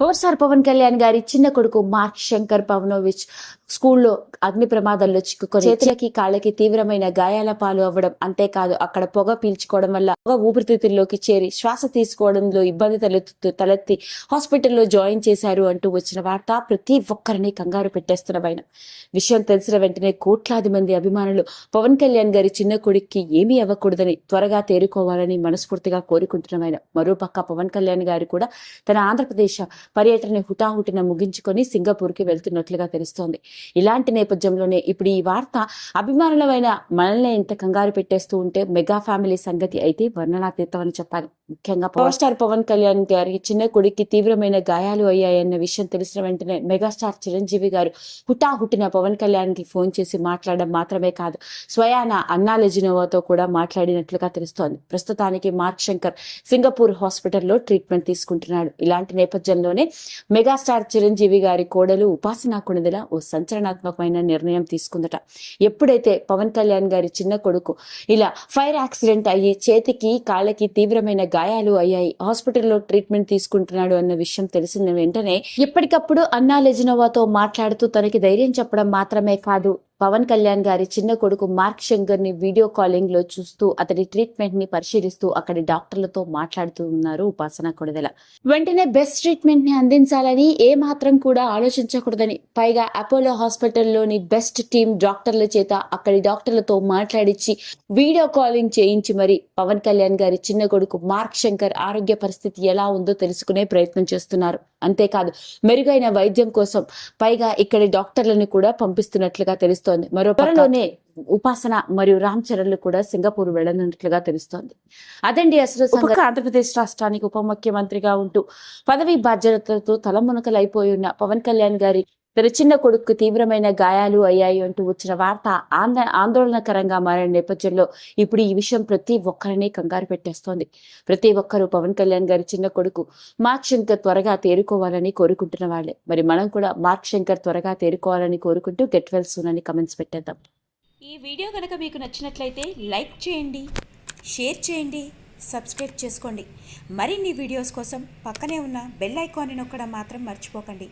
Power star Pawan Kalyan గారి చిన్న కొడుకు మార్క్ శంకర్ పవనోవిచ్ స్కూల్లో అగ్ని ప్రమాదంలో చిక్కుకొని చేతులకి కాళ్ళకి తీవ్రమైన గాయాల పాలు అవ్వడం అంతేకాదు అక్కడ పొగ పీల్చుకోవడం వల్ల పొగ ఊపిరితిత్తుల్లోకి చేరి శ్వాస తీసుకోవడంలో ఇబ్బంది తలెత్తు తలెత్తి హాస్పిటల్లో జాయిన్ చేశారు అంటూ వచ్చిన వార్త ప్రతి ఒక్కరిని కంగారు పెట్టేస్తున్న పైన విషయం తెలిసిన వెంటనే కోట్లాది మంది అభిమానులు పవన్ కళ్యాణ్ గారి చిన్న కొడుక్కి ఏమీ అవ్వకూడదని త్వరగా తేరుకోవాలని మనస్ఫూర్తిగా కోరుకుంటున్నమైన మరోపక్క పవన్ కళ్యాణ్ గారు కూడా తన ఆంధ్రప్రదేశ్ పర్యటన హుటాహుటిన ముగించుకొని సింగపూర్కి వెళ్తున్నట్లుగా తెలుస్తోంది. ఇలాంటి నేపథ్యంలోనే ఇప్పుడు ఈ వార్త అభిమానులమైన మనల్ని ఇంత కంగారు పెట్టేస్తూ ఉంటే మెగా ఫ్యామిలీ సంగతి అయితే వర్ణనాతీతం అని చెప్పాలి. ముఖ్యంగా పవర్ స్టార్ పవన్ కళ్యాణ్ గారి చిన్న కొడుక్కి తీవ్రమైన గాయాలు అయ్యాయన్న విషయం తెలిసిన వెంటనే మెగాస్టార్ చిరంజీవి గారు హుటాహుటిన పవన్ కళ్యాణ్కి ఫోన్ చేసి మాట్లాడడం మాత్రమే కాదు స్వయాన అన్నా లెజినోవాతో కూడా మాట్లాడినట్లుగా తెలుస్తోంది. ప్రస్తుతానికి మార్క్ శంకర్ సింగపూర్ హాస్పిటల్లో ట్రీట్మెంట్ తీసుకుంటున్నాడు. ఇలాంటి నేపథ్యంలోనే మెగాస్టార్ చిరంజీవి గారి కోడలు ఉపాసన కొణిదెల ఓ సంచలనాత్మకమైన నిర్ణయం తీసుకుందట. ఎప్పుడైతే పవన్ కళ్యాణ్ గారి చిన్న కొడుకు ఇలా ఫైర్ యాక్సిడెంట్ అయ్యి చేతికి కాళ్ళకి తీవ్రమైన గాయాలు అయ్యాయి హాస్పిటల్లో ట్రీట్మెంట్ తీసుకుంటున్నాడు అన్న విషయం తెలిసిన వెంటనే ఎప్పటికప్పుడు అన్నా లెజినోవాతో మాట్లాడుతూ తనకి ధైర్యం చెప్పడం మాత్రమే కాదు. పవన్ కళ్యాణ్ గారి చిన్న కొడుకు మార్క్ శంకర్ని వీడియో కాలింగ్లో చూస్తూ అతడి ట్రీట్మెంట్ని పరిశీలిస్తూ అక్కడి డాక్టర్లతో మాట్లాడుతూ ఉన్నారు ఉపాసన కొడదల. వెంటనే బెస్ట్ ట్రీట్మెంట్ని అందించాలని ఏ మాత్రం కూడా ఆలోచించకూడదని పైగా అపోలో హాస్పిటల్లోని బెస్ట్ టీం డాక్టర్ల చేత అక్కడి డాక్టర్లతో మాట్లాడించి వీడియో కాలింగ్ చేయించి మరి పవన్ కళ్యాణ్ గారి చిన్న కొడుకు మార్క్ శంకర్ ఆరోగ్య పరిస్థితి ఎలా ఉందో తెలుసుకునే ప్రయత్నం చేస్తున్నారు. అంతేకాదు మెరుగైన వైద్యం కోసం పైగా ఇక్కడి డాక్టర్లను కూడా పంపిస్తున్నట్లుగా తెలుస్తుంది మరో త్వరలోనే ఉపాసన మరియు రామ్ చరణ్లు కూడా సింగపూర్ వెళ్ళనున్నట్లుగా తెలుస్తోంది అదండి అసలు. ఆంధ్రప్రదేశ్ రాష్ట్రానికి ఉప ముఖ్యమంత్రిగా ఉంటూ పదవి బాధ్యతలతో తలమునకలైపోయి ఉన్న పవన్ కళ్యాణ్ గారి తన చిన్న కొడుకు తీవ్రమైన గాయాలు అయ్యాయి అంటూ వచ్చిన వార్త ఆంద ఆందోళనకరంగా మారిన నేపథ్యంలో ఇప్పుడు ఈ విషయం ప్రతి ఒక్కరిని కంగారు పెట్టేస్తోంది. ప్రతి ఒక్కరూ పవన్ కళ్యాణ్ గారి చిన్న కొడుకు మార్క్ శంకర్ త్వరగా తేరుకోవాలని కోరుకుంటున్న వాళ్ళే. మరి మనం కూడా మార్క్ శంకర్ త్వరగా తేరుకోవాలని కోరుకుంటూ గెట్ వెల్ సూన్ అని కమెంట్స్ పెట్టేద్దాం. ఈ వీడియో కనుక మీకు నచ్చినట్లయితే లైక్ చేయండి షేర్ చేయండి సబ్స్క్రైబ్ చేసుకోండి. మరిన్ని వీడియోస్ కోసం పక్కనే ఉన్న బెల్ ఐకాన్ని నొక్కడం మాత్రం మర్చిపోకండి.